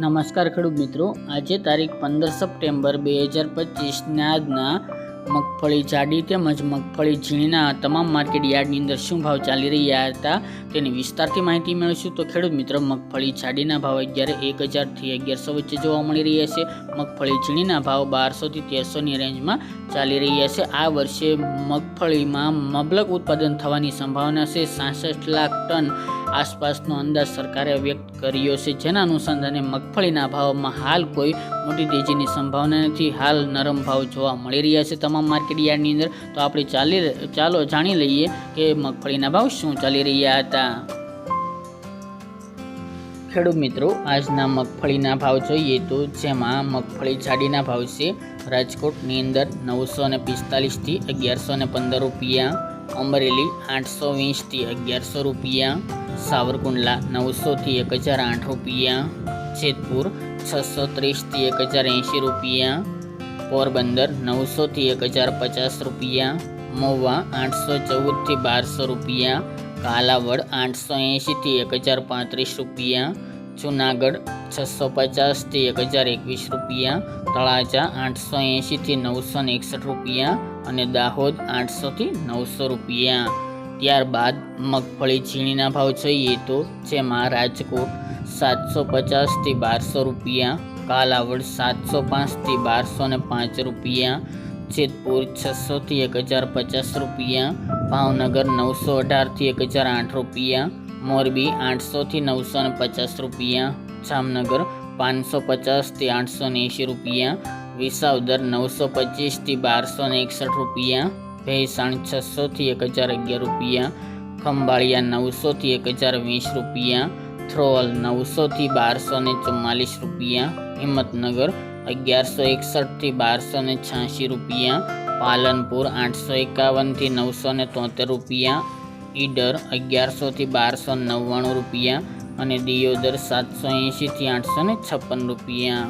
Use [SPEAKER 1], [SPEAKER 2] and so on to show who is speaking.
[SPEAKER 1] નમસ્કાર ખેડૂત મિત્રો. આજે તારીખ પંદર સપ્ટેમ્બર બે હજાર પચીસના આજના મગફળી જાડી તેમજ મગફળી ઝીણીના તમામ માર્કેટ યાર્ડની અંદર શું ભાવ ચાલી રહ્યા હતા તેની વિસ્તારથી માહિતી મેળવીશું. તો ખેડૂત મિત્રો, મગફળી જાડીના ભાવ અગિયાર એક હજારથી અગિયારસો વચ્ચે જોવા મળી રહ્યા છે. મગફળી ઝીણીના ભાવ બારસોથી તેરસોની રેન્જમાં ચાલી રહ્યા છે. આ વર્ષે મગફળીમાં મબલક ઉત્પાદન થવાની સંભાવના છે. સાસઠ લાખ ટન આસપાસનો અંદાજ સરકારે વ્યક્ત કર્યો છે. જેના અનુસંધાને મગફળીના ભાવમાં હાલ કોઈ મોટી તેજીની સંભાવના નથી. હાલ નરમ ભાવ જોવા મળી રહ્યા છે તમામ માર્કેટ યાર્ડની અંદર. તો આપણે ચાલી ચાલો જાણી લઈએ કે મગફળીના ભાવ શું ચાલી રહ્યા હતા. ખેડૂત મિત્રો, આજના મગફળીના ભાવ જોઈએ તો જેમાં મગફળી જાડીના ભાવ છે. રાજકોટની અંદર નવસો ને પિસ્તાલીસથી અગિયારસો ને પંદર રૂપિયા અમરેલી આઠસો વીસથી અગિયારસો રૂપિયા, સાવરકુંડલા નવસોથી એક હજાર આઠ રૂપિયા, જેતપુર છસો ત્રીસથી એક હજાર એંશી રૂપિયા, પોરબંદર નવસોથી એક હજાર પચાસ રૂપિયા, મહુવા આઠસો ચૌદથી બારસો રૂપિયા, કાલાવડ આઠસો એંશીથી એક હજાર પાંત્રીસ રૂપિયા જુનાગઢ, છસો પચાસથી એક હજાર એકવીસ રૂપિયા, તળાજા આઠસો એંશીથી નવસો ને એકસઠ રૂપિયા અને દાહોદ આઠસોથી નવસો રૂપિયા. ત્યારબાદ મગફળી ઝીણીના ભાવ જોઈએ તો જેમાં રાજકોટ સાતસો પચાસથી બારસો રૂપિયા, કાલાવડ સાતસો પાંચથી બારસો ને પાંચ રૂપિયા, જેતપુર છસોથી એક હજાર પચાસ રૂપિયા, ભાવનગર નવસો અઢારથી એક હજાર આઠ રૂપિયા મોરબી આઠસોથી નવસો ને પચાસ રૂપિયા, જામનગર પાંચસો પચાસથી આઠસો ને એંશી રૂપિયા, વિસાવદર નવસો પચીસથી બારસો ને એકસઠ રૂપિયા, ભેસાણ છસોથી એક હજાર અગિયાર રૂપિયા, ખંભાળિયા નવસોથી એક હજાર વીસ રૂપિયા થ્રોલ નવસોથી બારસો ને ચુમ્માલીસ રૂપિયા, હિંમતનગર અગિયારસો એકસઠથી બારસો ને છ્યાસી રૂપિયા, પાલનપુર આઠસો એકાવનથી નવસો ને તોતેર રૂપિયા ઈડર અગિયારસોથી બારસો નવ્વાણું રૂપિયા અને દિયોદર સાતસો એંશીથી આઠસો છપ્પન રૂપિયા.